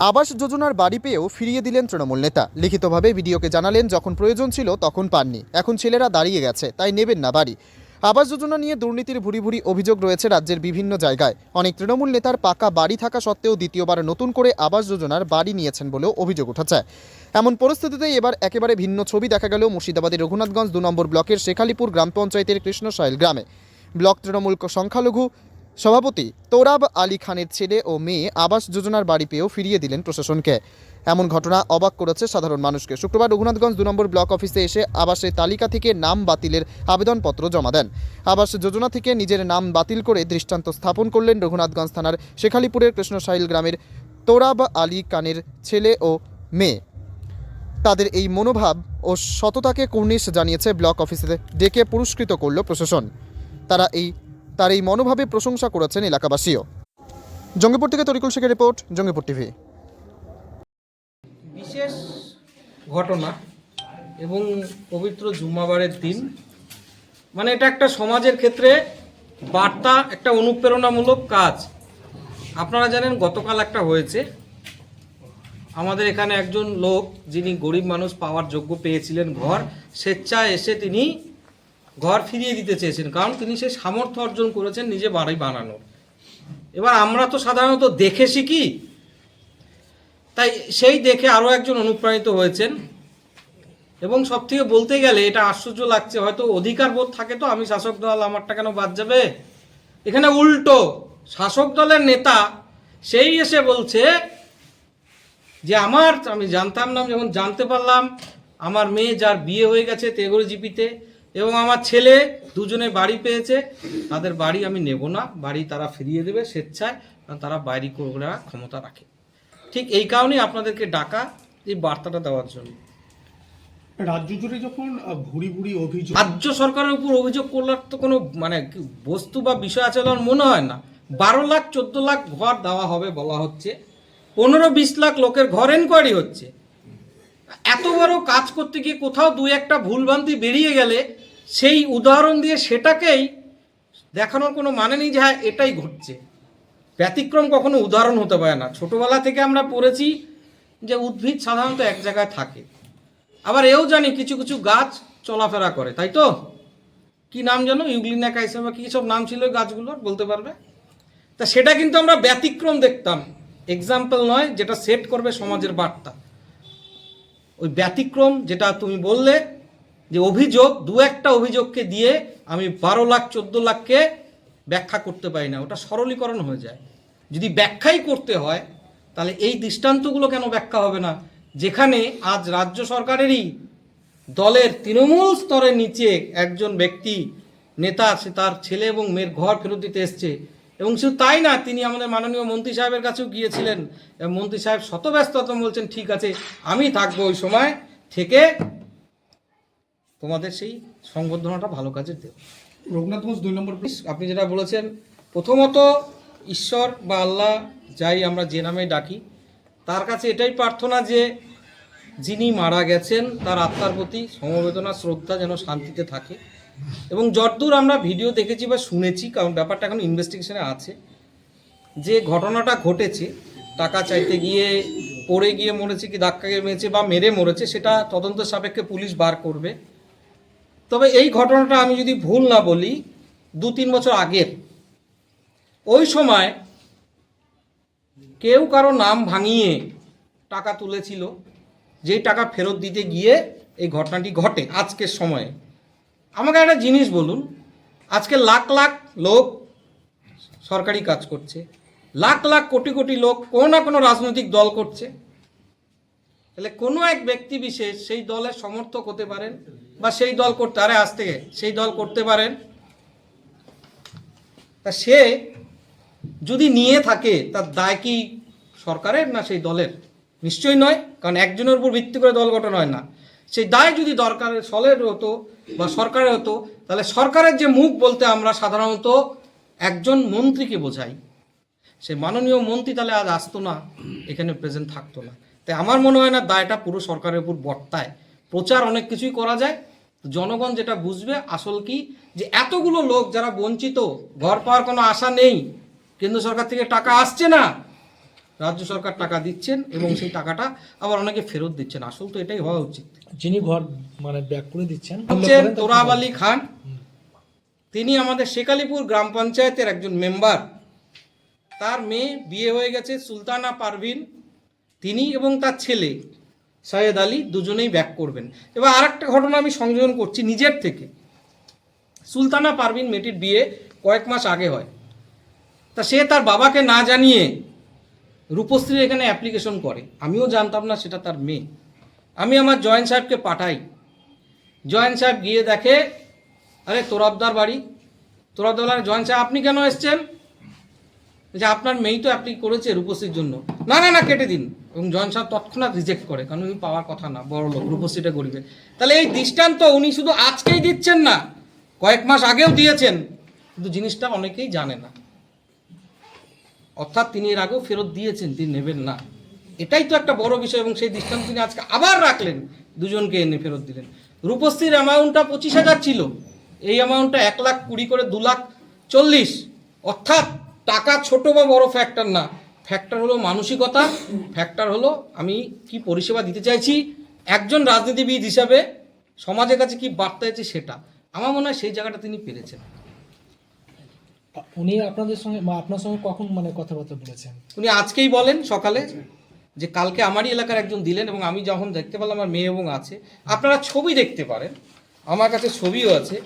আবাস যোজনার বাড়ি পেয়েও ফিরিয়ে দিলেন তৃণমূল নেতা। লিখিতভাবে ভিডিওকে জানালেন, যখন প্রয়োজন ছিল তখন পাননি। এখন ছেলেরা দাঁড়িয়ে গেছে, তাই নেবেন না বাড়ি। আবাস যোজনা নিয়ে দুর্নীতির ভুরি ভুরি অভিযোগ রয়েছে রাজ্যের বিভিন্ন জায়গায়। অনেক তৃণমূল নেতার পাকা বাড়ি থাকা সত্ত্বেও দ্বিতীয়বার নতুন করে আবাস যোজনার বাড়ি নিয়েছেন বলেও অভিযোগ উঠেছে। এমন পরিস্থিতিতে এবার একেবারে ভিন্ন ছবি দেখা গেল মুর্শিদাবাদের রঘুনাথগঞ্জ দু নম্বর ব্লকের শেখালিপুর গ্রাম পঞ্চায়েতের কৃষ্ণশাইল গ্রামে। ব্লক তৃণমূল সংখ্যালঘু সভাপতি তোরাব আলী খানের ছেলে ও মেয়ে আবাস যোজনার বাড়ি পেয়েও ফিরিয়ে দিলেন প্রশাসনকে। এমন ঘটনা অবাক করেছে সাধারণ মানুষকে। শুক্রবার রঘুনাথগঞ্জ দু নম্বর ব্লক অফিসে এসে আবাসের তালিকা থেকে নাম বাতিলের আবেদনপত্র জমা দেন। আবাস যোজনা থেকে নিজের নাম বাতিল করে দৃষ্টান্ত স্থাপন করলেন রঘুনাথগঞ্জ থানার শেখালিপুরের কৃষ্ণশাইল গ্রামের তোরাব আলী খানের ছেলে ও মেয়ে। তাদের এই মনোভাব ও সততাকে কুর্নিশ জানিয়েছে ব্লক অফিসে, ডেকে পুরস্কৃত করল প্রশাসন। তারা এই তার এই মনোভাবে প্রশংসা করেছেন এলাকাবাসীও। জঙ্গিপুর থেকে তরিকুল শেখের রিপোর্ট, জঙ্গিপুর টিভি। বিশেষ ঘটনা এবং পবিত্র জুম্মাবারের দিন মানে এটা একটা সমাজের ক্ষেত্রে বার্তা, একটা অনুপ্রেরণামূলক কাজ। আপনারা জানেন, গতকাল একটা হয়েছে। আমাদের এখানে একজন লোক যিনি গরিব মানুষ পাওয়ার যোগ্য পেয়েছিলেন ঘর, স্বেচ্ছায় এসে তিনি ঘর ফিরিয়ে দিতে চেয়েছেন, কারণ তিনি সে সামর্থ্য অর্জন করেছেন নিজে বাড়ি বানানোর। এবার আমরা তো সাধারণত দেখে শিখি। তাই সেই দেখে আরও একজন অনুপ্রাণিত হয়েছেন। এবং সব থেকে বলতে গেলে এটা আশ্চর্য লাগছে, হয়তো অধিকার বোধ থাকে তো, আমি শাসক দল আমারটা কেন বাদ যাবে? এখানে উল্টো, শাসক দলের নেতা সেই এসে বলছে যে, আমার, আমি জানতাম না, যখন জানতে পারলাম, আমার মেয়ে যার বিয়ে হয়ে গেছে তেগর জিপিতে এবং আমার ছেলে দুজনে বাড়ি পেয়েছে। তাদের বাড়ি আমি নেব না। বাড়ি তারা ফিরিয়ে দেবে স্বেচ্ছায়। কারণ তারা বাড়ি করার ক্ষমতা রাখে। ঠিক এই কারণেই আপনাদেরকে ডাকা এই বার্তাটা দেওয়ার জন্য। রাজ্য জুড়ে যখন ভুরি ভুরি অভিযোগ রাজ্য সরকারের উপর অভিযোগ করলার তো কোনো মানে বস্তু বা বিষয় আছে আমার মনে হয় না। বারো লাখ চোদ্দ লাখ ঘর দেওয়া হবে বলা হচ্ছে। পনেরো বিশ লাখ লোকের ঘর এনকোয়ারি হচ্ছে। এত বড় কাজ করতে গিয়ে কোথাও দু একটা ভুলভ্রান্তি বেরিয়ে গেলে সেই উদাহরণ দিয়ে সেটাকেই দেখানোর কোনো মানে নেই যে হ্যাঁ এটাই ঘটছে। ব্যতিক্রম কখনো উদাহরণ হতে পারে না। ছোটবেলা থেকে আমরা পড়েছি যে উদ্ভিদ সাধারণত এক জায়গায় থাকে। আবার এও জানি কিছু কিছু গাছ চলাফেরা করে, তাই তো? কি নাম যেন? ইউগ্লিনা কাইসা বা কী সব নাম ছিল গাছগুলোর, বলতে পারবে? তা সেটা কিন্তু আমরা ব্যতিক্রম দেখতাম। এক্সাম্পল নয়, যেটা সেট করবে সমাজের বার্তা। ওই ব্যতিক্রম যেটা তুমি বললে, যে অভিযোগ, দু একটা অভিযোগকে দিয়ে আমি বারো লাখ, চোদ্দ লাখকে ব্যাখ্যা করতে পারি না, ওটা সরলীকরণ হয়ে যায়। যদি ব্যাখ্যাই করতে হয়, তাহলে এই দৃষ্টান্তগুলো কেন ব্যাখ্যা হবে না? যেখানে আজ রাজ্য সরকারেরই দলের তৃণমূল স্তরের নিচে একজন ব্যক্তি, নেতা, সে তার ছেলে এবং মেয়ের ঘর ফেরত দিতে এসছে। এবং শুধু তাই না তিনি আমাদের মাননীয় মন্ত্রী সাহেবের কাছেও গিয়েছিলেন। এবং মন্ত্রী সাহেব শত ব্যস্ততা বলছেন ঠিক আছে আমি থাকব ওই সময় থেকে তোমাদের সেই সংবর্ধনাটা ভালো কাজে দেব। রঘুনাথ রঘুনাথগঞ্জ দুই নম্বর আপনি যেটা বলেছেন প্রথমত ঈশ্বর বা আল্লাহ যাই আমরা যে নামে ডাকি তার কাছে এটাই প্রার্থনা যে যিনি মারা গেছেন তার আত্মার প্রতি সমবেদনা শ্রদ্ধা যেন শান্তিতে থাকে। এবং যতদূর আমরা ভিডিও দেখেছি বা শুনেছি, কারণ ব্যাপারটা এখন ইনভেস্টিগেশনে আছে, যে ঘটনাটা ঘটেছে, টাকা চাইতে গিয়ে, পড়ে গিয়ে মরেছে কি ধাক্কা গিয়ে মেরেছে বা মেরে মরেছে, সেটা তদন্ত সাপেক্ষে পুলিশ বার করবে। তবে এই ঘটনাটা আমি যদি ভুল না বলি, দু তিন বছর আগের, ওই সময় কেউ কারও নাম ভাঙিয়ে টাকা তুলেছিল, যেই টাকা ফেরত দিতে গিয়ে এই ঘটনাটি ঘটে আজকের সময়ে। আমাকে একটা জিনিস বলুন। আজকে লাখ লাখ লোক সরকারি কাজ করছে। লাখ লাখ কোটি কোটি লোক কোনো না কোনো রাজনৈতিক দল করছে। তাহলে কোনো এক ব্যক্তি বিশেষ সেই দলের সমর্থক হতে পারেন বা সেই দল করতে আরে আজ থেকে সেই দল করতে পারেন। তা সে যদি নিয়ে থাকে, তার দায় কি সরকারের না সেই দলের? নিশ্চয়ই নয়, কারণ একজনের উপর ভিত্তি করে দল গঠন হয় না। সেই দায় যদি দরকারের সলের হতো বা সরকারের হতো, তাহলে সরকারের যে মুখ বলতে আমরা সাধারণত একজন মন্ত্রীকে বোঝাই। সে মাননীয় মন্ত্রী তাহলে আজ আসতো না, এখানে প্রেজেন্ট থাকতো না। তাই আমার মনে হয় না দায়টা পুরো সরকারের উপর বর্তায়। প্রচার অনেক কিছুই করা যায়, জনগণ যেটা বুঝবে আসল কি, যে এতগুলো লোক যারা বঞ্চিত, ঘর পাওয়ার কোনো আশা নেই, কেন্দ্র সরকার থেকে টাকা আসছে না রাজ্য সরকার টাকা দিচ্ছেন এবং সেই টাকাটা আবার অনেকে ফেরত দিচ্ছেন। আসল তো এটাই হওয়া উচিত। যিনি ঘর মানে ব্যাক করে দিচ্ছেন হচ্ছেন তোরাব আলী খান। তিনি আমাদের শেখালিপুর গ্রাম পঞ্চায়েতের একজন মেম্বার। তার মেয়ে বিয়ে হয়ে গেছে সুলতানা পারভিন। তিনি এবং তার ছেলে সৈয়দ আলী দুজনেই ব্যাক করবেন। এবার আর একটা ঘটনা আমি সংযোজন করছি নিজের থেকে। সুলতানা পারভিন মেয়েটির বিয়ে কয়েক মাস আগে হয়। তা সে তার বাবাকে না জানিয়ে রূপশ্রী এখানে অ্যাপ্লিকেশন করে। আমিও জানতাম না সেটা তার মেয়ে। আমি আমার জয়েন্ট সাহেবকে পাঠাই। জয়েন্ট সাহেব গিয়ে দেখে, আরে তোরাবদার বাড়ি। তোরাবদার জয়েন্ট সাহেব, আপনি কেন এসছেন? যে আপনার মেয়েই তো অ্যাপ্লি করেছে রূপশ্রীর জন্য। না না না, কেটে দিন। এবং জয়েন্ট সাহেব তৎক্ষণাৎ রিজেক্ট করে, কারণ উনি পাওয়ার কথা না, বড় লোক, রূপশ্রীটা গরিবের তাহলে এই দৃষ্টান্ত উনি শুধু আজকেই দিচ্ছেন না, কয়েক মাস আগেও দিয়েছেন। কিন্তু জিনিসটা অনেকেই জানে না। অর্থাৎ তিনি এর আগেও ফেরত দিয়েছেন, তিনি নেবেন না। এটাই তো একটা বড় বিষয় এবং সেই দৃষ্টান্ত তিনি আজকে আবার রাখলেন, দুজনকে এনে ফেরত দিলেন। রূপশ্রীর অ্যামাউন্টটা পঁচিশ হাজার ছিল। এই অ্যামাউন্টটা এক লাখ কুড়ি করে দু লাখ চল্লিশ। অর্থাৎ টাকা ছোট বা বড় ফ্যাক্টর না। ফ্যাক্টর হলো মানসিকতা ফ্যাক্টর হলো আমি কি পরিষেবা দিতে চাইছি, একজন রাজনীতিবিদ হিসাবে সমাজের কাছে কি বার্তা আছে সেটা। আমার মনে হয় সেই জায়গাটা তিনি পেরেছেন। উনি আপনাদের সঙ্গে আপনার সঙ্গে কখন মানে কথাবার্তা বলেছেন? উনি আজকেই বলেন সকালে যে কালকে আমারই এলাকার একজন দিলেন এবং আমি যখন দেখতে পেলাম আমার মেয়ে এবং আছে, আপনারা ছবি দেখতে পারেন, আমার কাছে ছবিও আছে।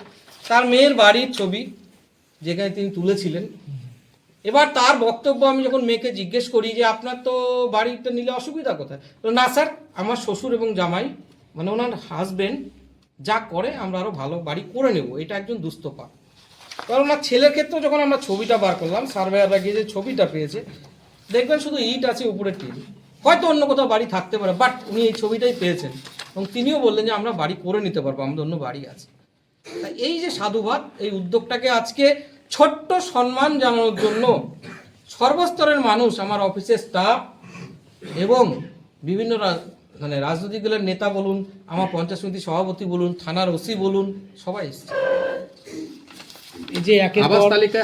তার মেয়ের বাড়ির ছবি যেখানে তিনি তুলেছিলেন। এবার তার বক্তব্য আমি যখন মেয়েকে জিজ্ঞেস করি যে, আপনার তো বাড়িটা নিলে অসুবিধা কোথায়? না স্যার, আমার শ্বশুর এবং জামাই মানে ওনার হাজবেন্ড যা করে আমরা আরও ভালো বাড়ি করে নেব, এটা একজন দুস্থপা কারণ আমার ছেলের ক্ষেত্রে যখন আমরা ছবিটা বার করলাম সার্ভেয়াররা গিয়ে যে ছবিটা পেয়েছে, দেখবেন শুধু ইট আছে উপরে টিন। হয়তো অন্য কোথাও বাড়ি থাকতে পারে বাট উনি এই ছবিটাই পেয়েছেন। এবং তিনিও বললেন যে, আমরা বাড়ি করে নিতে পারব, আমাদের অন্য বাড়ি আছে। এই যে সাধুবাদ, এই উদ্যোগটাকে আজকে ছোট্ট সম্মান জানানোর জন্য সর্বস্তরের মানুষ, আমার অফিসের স্টাফ এবং বিভিন্ন মানে রাজনৈতিক দলের নেতা বলুন, আমার পঞ্চায়েত সমিতির সভাপতি বলুন, থানার ওসি বলুন, সবাই এসছে। যে একের আবাস তালিকা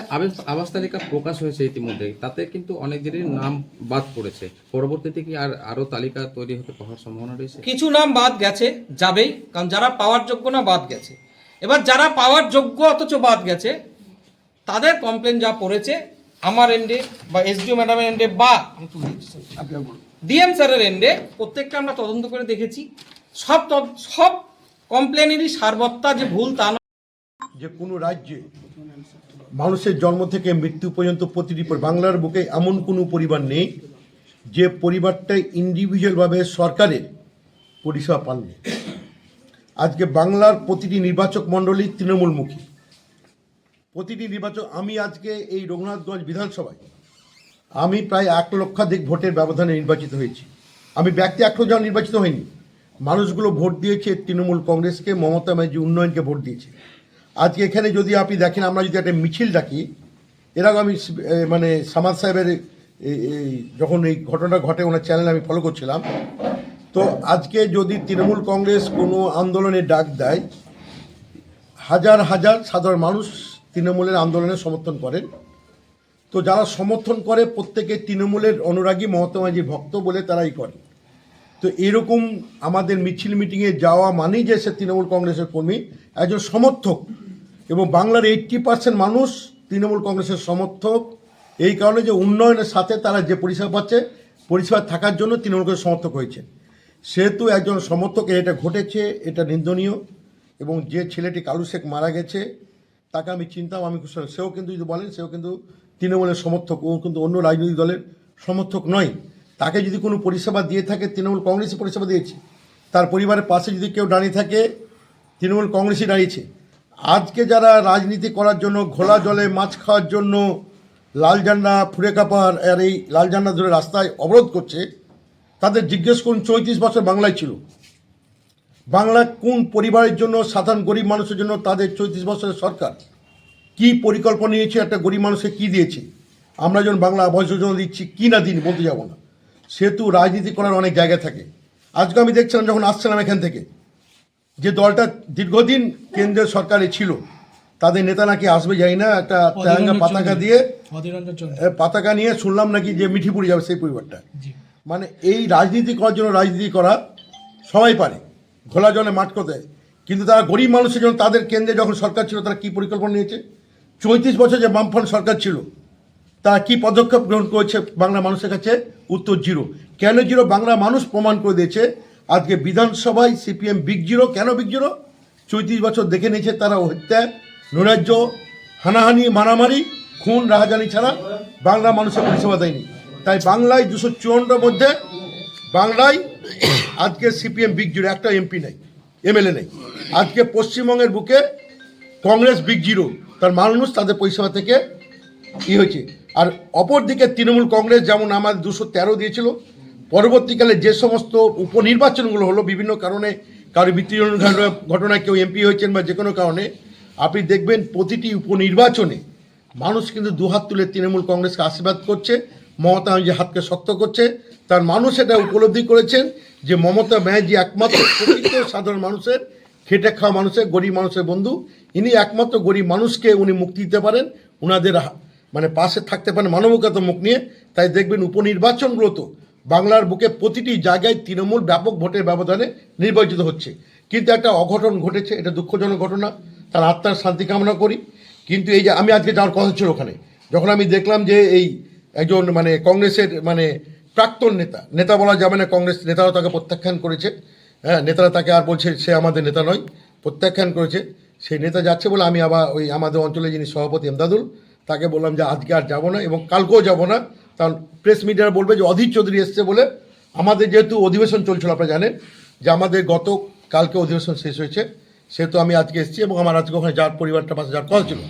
আবাস- তালিকা প্রকাশ হয়েছে ইতিমধ্যে। তাতে কিন্তু অনেকদেরই নাম বাদ পড়েছে। পরবর্তীতে কি আর আরও তালিকা তৈরি হতে হওয়ার সম্ভাবনা রয়েছে? কিছু নাম বাদ গেছে যাবেই কারণ যারা পাওয়ার যোগ্য না বাদ গেছে। এবার যারা পাওয়ার যোগ্য অথচ বাদ গেছে তাদের কমপ্লেন যা পড়েছে আমার এন্ডে বা এসডিও ম্যাডামের এন্ডে বা ডিএম স্যারের এন্ডে প্রত্যেকটা আমরা তদন্ত করে দেখেছি। সব সব কমপ্লেনেরই সারবত্তা যে ভুল তা যে কোনো রাজ্যে মানুষের জন্ম থেকে মৃত্যু পর্যন্ত প্রতিটি পরি- বাংলার বুকে এমন কোনো পরিবার নেই যে পরিবারটা ইন্ডিভিজুয়ালভাবে সরকারের পরিষেবা পাননি। আজকে বাংলার প্রতিটি নির্বাচক মণ্ডলী তৃণমূলমুখী। প্রতিটি নির্বাচক, আমি আজকে এই রঘুনাথগঞ্জ বিধানসভায় আমি প্রায় এক লক্ষাধিক ভোটের ব্যবধানে নির্বাচিত হয়েছি। আমি ব্যক্তি একটু যেমন নির্বাচিত হইনি মানুষগুলো ভোট দিয়েছে তৃণমূল কংগ্রেসকে, মমতা ব্যানার্জি উন্নয়নকে ভোট দিয়েছে। আজকে এখানে যদি আপনি দেখেন, আমরা যদি একটা মিছিল ডাকি এর আগে আমি মানে সামাদ সাহেবের যখন এই ঘটনা ঘটে, ওনার চ্যানেল আমি ফলো করছিলাম। তো আজকে যদি তৃণমূল কংগ্রেস কোনো আন্দোলনে ডাক দেয়, হাজার হাজার সাধারণ মানুষ তৃণমূলের আন্দোলনে সমর্থন করেন। তো যারা সমর্থন করে, প্রত্যেকে তৃণমূলের অনুরাগী ব্যানার্জির ভক্ত বলে তারাই করে। তো এরকম আমাদের মিছিল মিটিংয়ে যাওয়া মানেই যে সে তৃণমূল কংগ্রেসের কর্মী, একজন সমর্থক। এবং বাংলার এইট্টি পার্সেন্ট মানুষ তৃণমূল কংগ্রেসের সমর্থক। এই কারণে যে উন্নয়নের সাথে তারা যে পরিষেবা পাচ্ছে, পরিষেবা থাকার জন্য তৃণমূল কংগ্রেস সমর্থক হয়েছে। সেহেতু একজন সমর্থক, এটা ঘটেছে, এটা নিন্দনীয় এবং যে ছেলেটি কালু শেখ মারা গেছে, তাকে আমি চিন্তাম আমি খুশি। সেও কিন্তু যদি বলেন, সেও কিন্তু তৃণমূলের সমর্থক, ও কিন্তু অন্য রাজনৈতিক দলের সমর্থক নয়। তাকে যদি কোনো পরিষেবা দিয়ে থাকে, তৃণমূল কংগ্রেসই পরিষেবা দিয়েছে। তার পরিবারের পাশে যদি কেউ দাঁড়িয়ে থাকে, তৃণমূল কংগ্রেসই দাঁড়িয়েছে। আজকে যারা রাজনীতি করার জন্য, ঘোলা জলে মাছ খাওয়ার জন্য লাল ঝান্ডা ফুরে কাপার আর এই লাল ঝান্ডা ধরে রাস্তায় অবরোধ করছে, তাদের জিজ্ঞেস করুন চৌত্রিশ বছর বাংলায় ছিল। বাংলা কোন পরিবারের জন্য, সাধারণ গরিব মানুষের জন্য তাদের চৌত্রিশ বছরের সরকার? কি পরিকল্পনা নিয়েছে, একটা গরিব মানুষকে কি দিয়েছে? আমরা যখন বাংলা আবাস যোজনা দিচ্ছি, কি না দিন বলতে যাব না। সেহেতু রাজনীতি করার অনেক জায়গা থাকে। আজকে আমি দেখছিলাম যখন আসছিলাম এখান থেকে যে দলটা দীর্ঘদিন কেন্দ্রের সরকারে ছিল তাদের নেতা নাকি আসবে যাই না একটা তেরাঙ্গা পতাকা দিয়ে পতাকা নিয়ে শুনলাম নাকি যে মিঠিপুরি যাবে সেই পরিবারটা। মানে এই রাজনীতি করার জন্য রাজনীতি করা সবাই পারে ঘোলা জলে মাঠ কোথায় কিন্তু তারা গরিব মানুষের জন্য তাদের কেন্দ্রে যখন সরকার ছিল তারা কী পরিকল্পনা নিয়েছে? চৌত্রিশ বছর যে বামফ্রন্ট সরকার ছিল তারা কী পদক্ষেপ গ্রহণ করেছে বাংলা মানুষের কাছে? উত্তর জিরো। কেন জিরো? বাংলা মানুষ প্রমাণ করে দিয়েছে আজকে বিধানসভায় সিপিএম বিগ জিরো কেন বিগ জিরো চৌত্রিশ বছর দেখে নিয়েছে তারা হত্যা নৈরাজ্য হানাহানি, মারামারি, খুন, রাহাজানি ছাড়া বাংলা মানুষের পরিষেবা দেয়নি। তাই বাংলায় দুশো চুয়ান্নটার মধ্যে বাংলায় আজকে সিপিএম বিগ জিরো একটা এমপি নেই এমএলএ নেই। আজকে পশ্চিমবঙ্গের বুকে কংগ্রেস বিগ জিরো তার মানুষ তাদের পরিষেবা থেকে ই হয়েছে। আর অপরদিকে তৃণমূল কংগ্রেস, যেমন আমাদের দুশো তেরো দিয়েছিল পরবর্তীকালে যে সমস্ত উপনির্বাচনগুলো হলো, বিভিন্ন কারণে কারও মৃত্যুজন ঘটনায় কেউ এমপি হয়েছেন বা যে কোনো কারণে, আপনি দেখবেন প্রতিটি উপনির্বাচনে মানুষ কিন্তু দুহাত তুলে তৃণমূল কংগ্রেসকে আশীর্বাদ করছে, মমতা ব্যানার্জি হাতকে শক্ত করছে। তার মানুষ এটা উপলব্ধি করেছেন যে মমতা ব্যানার্জি একমাত্র সাধারণ মানুষের খেটে খাওয়া মানুষের, গরিব মানুষের বন্ধু। ইনি একমাত্র গরিব মানুষকে উনি মুক্তি দিতে পারেন ওনাদের মানে পাশে থাকতে পারেন মানবিকতা মুখ নিয়ে। তাই দেখবেন উপনির্বাচনগুলো তো বাংলার বুকে প্রতিটি জায়গায় তৃণমূল ব্যাপক ভোটের ব্যবধানে নির্বাচিত হচ্ছে। কিন্তু একটা অঘটন ঘটেছে, এটা দুঃখজনক ঘটনা, তার আত্মার শান্তি কামনা করি। কিন্তু এই যে আমি আজকে যাওয়ার কথা ছিল ওখানে, যখন আমি দেখলাম যে এই একজন মানে কংগ্রেসের মানে প্রাক্তন নেতা নেতা বলা যাবে না, কংগ্রেস নেতারা তাকে প্রত্যাখ্যান করেছে হ্যাঁ নেতারা তাকে আর বলছে সে আমাদের নেতা নয়, প্রত্যাখ্যান করেছে। সেই নেতা যাচ্ছে বলে আমি আবার ওই আমাদের অঞ্চলে যিনি সভাপতি এমদাদুল, তাকে বললাম যে আজকে আর যাব না এবং কালকেও যাব না কারণ প্রেস মিডিয়া বলবে যে অধীর চৌধুরী এসছে বলে আমাদের যেহেতু অধিবেশন চলছিল, আপনারা জানেন, যে আমাদের গত, কালকে অধিবেশন শেষ হয়েছে, সেহেতু আমি আজকে এসেছি এবং আমার আজকে ওখানে যার পরিবারটা পাশে যার কথা ছিল।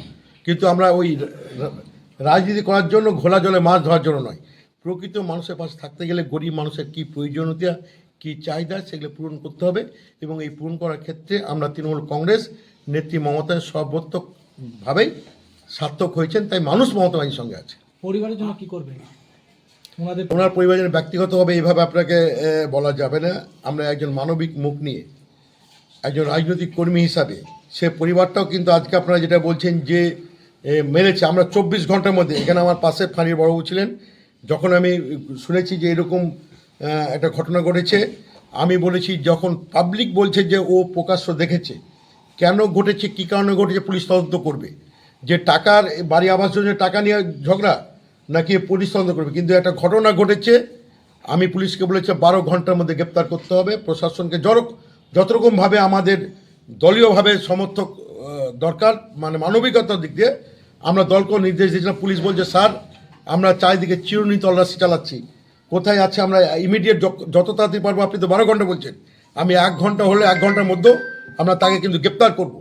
কিন্তু আমরা ওই রাজনীতি করার জন্য ঘোলা জলে মাছ ধরার জন্য নয়। প্রকৃত মানুষের পাশে থাকতে গেলে গরিব মানুষের কী প্রয়োজনীয়তা, কী চাহিদা, সেগুলো পূরণ করতে হবে এবং এই পূরণ করার ক্ষেত্রে আমরা তৃণমূল কংগ্রেস, নেত্রী মমতা সর্বোত্তকভাবেই সার্থক হয়েছেন, তাই মানুষ মমতা সঙ্গে আছে। পরিবারের জন্য কি করবেন? ওনাদের ওনার পরিবারের ব্যক্তিগতভাবে এইভাবে আপনাকে বলা যাবে না। আমরা একজন মানবিক মুখ নিয়ে, একজন রাজনৈতিক কর্মী হিসাবে, সে পরিবারটাও কিন্তু আজকে আপনারা যেটা বলছেন যে মেরেছে। আমরা চব্বিশ ঘণ্টার মধ্যে, এখানে আমার পাশে ফাঁড়ির বড়বাবু ছিলেন। যখন আমি শুনেছি যে এরকম একটা ঘটনা ঘটেছে, আমি বলেছি যখন পাবলিক বলছে যে ও প্রকাশ্য দেখেছে, কেন ঘটেছে, কী কারণে ঘটেছে, পুলিশ তদন্ত করবে। যে টাকার বাড়ি আবাস যোজনার টাকা নিয়ে ঝগড়া নাকি পুলিশ তদন্ত করবে? কিন্তু একটা ঘটনা ঘটেছে। আমি পুলিশকে বলেছি, বারো ঘণ্টার মধ্যে গ্রেপ্তার করতে হবে। প্রশাসনকে যত যত রকমভাবে আমাদের দলীয়ভাবে সমর্থক দরকার মানে মানবিকতার দিক দিয়ে, আমরা দলকেও নির্দেশ দিয়েছিলাম। পুলিশ বলছে, স্যার, আমরা চারিদিকে চিরুনি তল্লাশি চালাচ্ছি। কোথায় আছে আমরা ইমিডিয়েট যত তাড়াতাড়ি পারব, আপনি তো বারো ঘণ্টা বলছেন। আমি এক ঘণ্টা হলে এক ঘণ্টার মধ্যেও আমরা তাকে কিন্তু গ্রেপ্তার করব।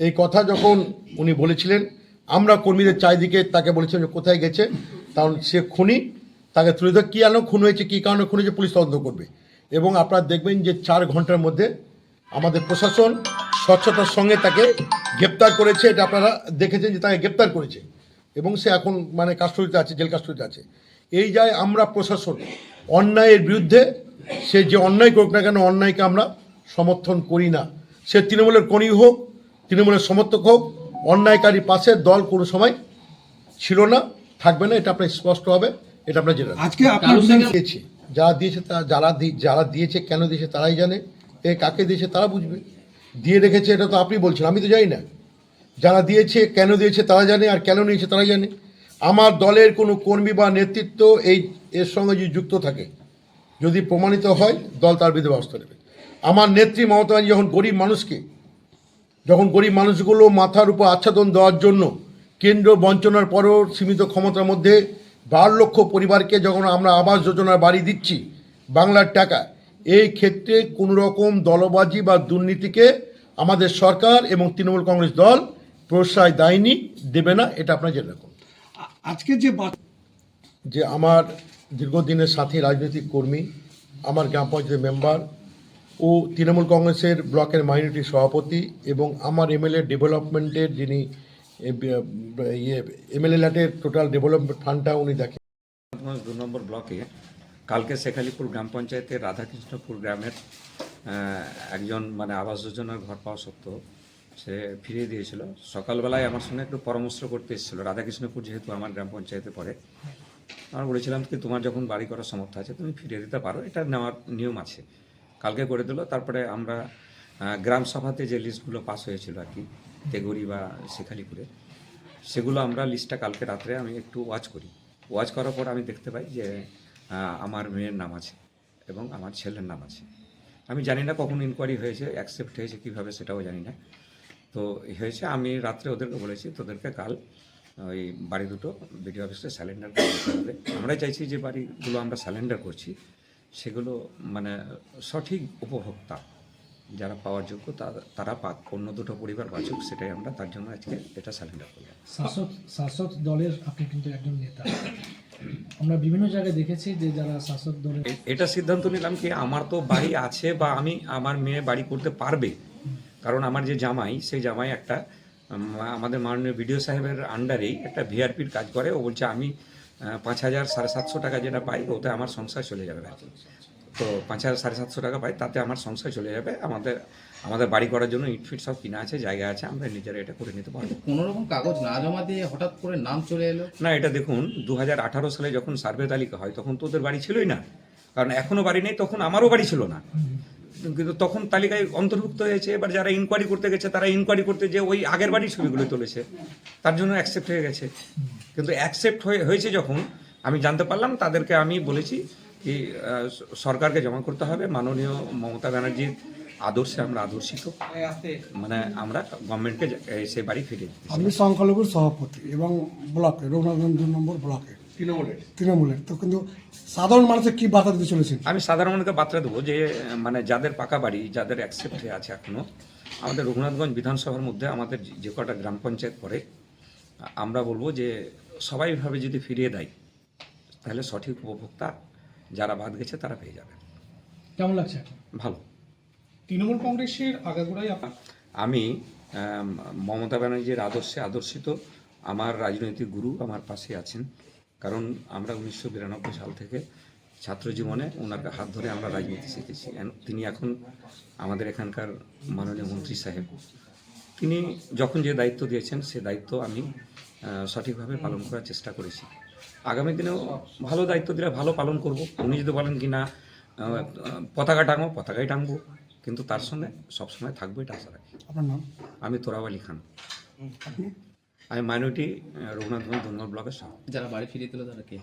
এই কথা যখন উনি বলেছিলেন আমরা কর্মীদের চারিদিকে তাকে বলেছিলাম যে কোথায় গেছে, কারণ সে খুনি, তাকে তুলে ধরে কী আনো খুন হয়েছে, কী কারণে খুন হয়েছে, পুলিশ তদন্ত করবে। এবং আপনারা দেখবেন যে চার ঘণ্টার মধ্যে আমাদের প্রশাসন স্বচ্ছতার সঙ্গে তাকে গ্রেপ্তার করেছে, এটা আপনারা দেখেছেন যে তাকে গ্রেপ্তার করেছে। এবং সে এখন মানে কাস্টডিতে আছে, জেল কাস্টডিতে আছে। এই যায় আমরা প্রশাসন, অন্যায়ের বিরুদ্ধে সে যে অন্যায় করুক না কেন, অন্যায়কে আমরা সমর্থন করি না। সে তৃণমূলের কর্মী হোক, তৃণমূলের সমর্থক হোক অন্যায়কারী পাশে দল কোনো সময় ছিল না থাকবে না এটা আপনার স্পষ্ট হবে এটা আপনার জেনে। আজকে দিয়েছে। যারা দিয়েছে তারা যারা যারা দিয়েছে কেন দিয়েছে তারাই জানে এ কাকে দিয়েছে তারা বুঝবে। দিয়ে রেখেছে এটা তো আপনি বলছেন আমি তো জানি না। যারা দিয়েছে কেন দিয়েছে তারা জানে আর কেন নিয়েছে তারা জানে। আমার দলের কোনো কর্মী বা নেতৃত্ব এই এর সঙ্গে যদি যুক্ত থাকে যদি প্রমাণিত হয় দল তার বিরুদ্ধে ব্যবস্থা নেবে। আমার নেত্রী মমতা যখন গরিব মানুষকে যখন গরিব মানুষগুলো মাথার উপর আচ্ছাদন দেওয়ার জন্য কেন্দ্র বঞ্চনার পরও সীমিত ক্ষমতার মধ্যে বারো লক্ষ পরিবারকে যখন আমরা আবাস যোজনার বাড়ি দিচ্ছি বাংলার টাকা এই ক্ষেত্রে কোনো রকম দলবাজি বা দুর্নীতিকে আমাদের সরকার এবং তৃণমূল কংগ্রেস দল প্রশ্রয় দেয়নি দেবে না এটা আপনার জেনে রাখুন। আজকে যে যে আমার দীর্ঘদিনের সাথী রাজনৈতিক কর্মী আমার গ্রাম পঞ্চায়েতের মেম্বার ও তৃণমূল কংগ্রেসের ব্লকের মাইনরিটি সভাপতি এবং আমার এমএলএ ডেভেলপমেন্টের যিনি ইয়ে এমএলএ ল্যাটের টোটাল ডেভেলপমেন্ট ফান্ডটা উনি দেখেন। দু নম্বর ব্লকে কালকে শেখালিপুর গ্রাম পঞ্চায়েতের রাধাকৃষ্ণপুর গ্রামের একজন মানে আবাস যোজনার ঘর পাওয়া সত্ত্বেও সে ফিরিয়ে দিয়েছিল। সকালবেলায় আমার সঙ্গে একটু পরামর্শ করতে এসেছিল। রাধাকৃষ্ণপুর যেহেতু আমার গ্রাম পঞ্চায়েতে পড়ে আমার বলেছিলাম কি, তোমার যখন বাড়ি করার সমর্থ আছে, তুমি ফিরিয়ে দিতে পারো। এটা নেওয়ার নিয়ম আছে। কালকে করে দিল। তারপরে আমরা গ্রাম সভাতে যে লিস্টগুলো পাস হয়েছিল আর কি তেগুড়ি বা শেখালিপুরে, সেগুলো আমরা লিস্টটা কালকে রাত্রে আমি একটু ওয়াচ করি। ওয়াচ করার পর আমি দেখতে পাই যে আমার মেয়ের নাম আছে এবং আমার ছেলের নাম আছে। আমি জানি না কখন ইনকোয়ারি হয়েছে অ্যাকসেপ্ট হয়েছে কীভাবে সেটাও জানি না। তো হয়েছে, আমি রাত্রে ওদেরকে বলেছি, তোদেরকে কাল ওই বাড়ি দুটো, বিডিও অফিসে স্যালেন্ডার করতে হবে। আমরা চাইছি যে বাড়িগুলো আমরা স্যালেন্ডার করছি। সেগুলো মানে সঠিক উপভোক্তা যারা পাওয়ার যোগ্য তারা পাক অন্য দুটো পরিবার বাঁচুক সেটাই আমরা তার জন্য আজকে এটা স্যালেন্ডার করলাম শাসক শাসক দলের আপনি কিন্তু একজন নেতা। আমরা বিভিন্ন জায়গায় দেখেছি যে যারা শাসক দলের এটা সিদ্ধান্ত নিলাম কি আমার তো বাড়ি আছে বা আমি আমার মেয়ে বাড়ি করতে পারবে। কারণ আমার যে জামাই সেই জামাই একটা আমাদের মাননীয় বিডিও সাহেবের আন্ডারেই একটা ভিআরপির কাজ করে। ও বলছে আমি পাঁচ হাজার সাড়ে সাতশো টাকা যেটা পাই ওতে আমার সংসার চলে যাবে। আর কি। তো পাঁচ হাজার সাড়ে সাতশো টাকা পাই তাতে আমার সংসার চলে যাবে। আমাদের আমাদের বাড়ি করার জন্য ইট ফিট সব কিনা আছে জায়গা আছে আমরা নিজেরা এটা করে নিতে পারব। কোনো রকম কাগজ না জমা দিয়ে হঠাৎ করে নাম চলে এলো? না এটা দেখুন দু হাজার আঠারো সালে যখন সার্ভে তালিকা হয় তখন তো ওদের বাড়ি ছিলই না। কারণ এখনও বাড়ি নেই তখন আমারও বাড়ি ছিল না। কিন্তু তখন তালিকায় অন্তর্ভুক্ত হয়েছে এবার যারা ইনকোয়ারি করতে গেছে তারা ইনকোয়ারি করতে যে ওই আগের বাড়ির ছবিগুলো তুলেছে। তার জন্য অ্যাকসেপ্ট হয়ে গেছে। কিন্তু অ্যাকসেপ্ট হয়ে হয়েছে যখন আমি জানতে পারলাম তাদেরকে আমি বলেছি কি সরকারকে জমা করতে হবে। মাননীয় মমতা ব্যানার্জির আদর্শে আমরা আদর্শিত। মানে আমরা গভর্নমেন্টকে সে বাড়ি ফিরে। আপনি সংখ্যালঘুর সভাপতি এবং ব্লকে রঘুনাথগঞ্জ দু নম্বর ব্লকে। তৃণমূলের। তৃণমূলের। তো কিন্তু সাধারণ মানুষের কি বার্তা দিতে চলেছেন? আমি সাধারণ মানুষকে বার্তা দেবো যে মানে যাদের পাকা বাড়ি যাদের অ্যাকসেপ্ট হয়ে আছে এখনও আমাদের রঘুনাথগঞ্জ বিধানসভার মধ্যে আমাদের যে- যে কটা গ্রাম পঞ্চায়েত পড়ে আমরা বলব যে সবাই ভাবে যদি ফিরিয়ে দেয় তাহলে সঠিক উপভোক্তা যারা বাদ গেছে তারা পেয়ে যাবে কেমন লাগছে ভালো। তৃণমূল কংগ্রেসের আগাগোড়াই আমি মমতা ব্যানার্জির আদর্শে আদর্শিত আমার রাজনৈতিক গুরু আমার পাশে আছেন। কারণ আমরা উনিশশো বিরানব্বই সাল থেকে ছাত্র জীবনে ওনার হাত ধরে আমরা রাজনীতি শিখেছি। তিনি এখন আমাদের এখানকার মাননীয় মন্ত্রী সাহেব। তিনি যখন যে দায়িত্ব দিয়েছেন সে দায়িত্ব আমি সঠিকভাবে পালন করার চেষ্টা করেছি। আগামী দিনেও ভালো দায়িত্ব দিলে ভালো পালন করব। উনি যদি বলেন কি না পতাকা টাঙো পতাকাই টাঙবো। কিন্তু তার সঙ্গে সবসময় থাকব এটা আশা রাখি। আপনার নাম? আমি তোরাব আলী খান। আমি মাইনরিটি রঘুনাথগঞ্জ দুর্গম ব্লকের সহ। যারা বাড়ি ফিরিয়ে দিল তারা কে?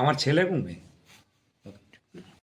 আমার ছেলে এবং মেয়ে।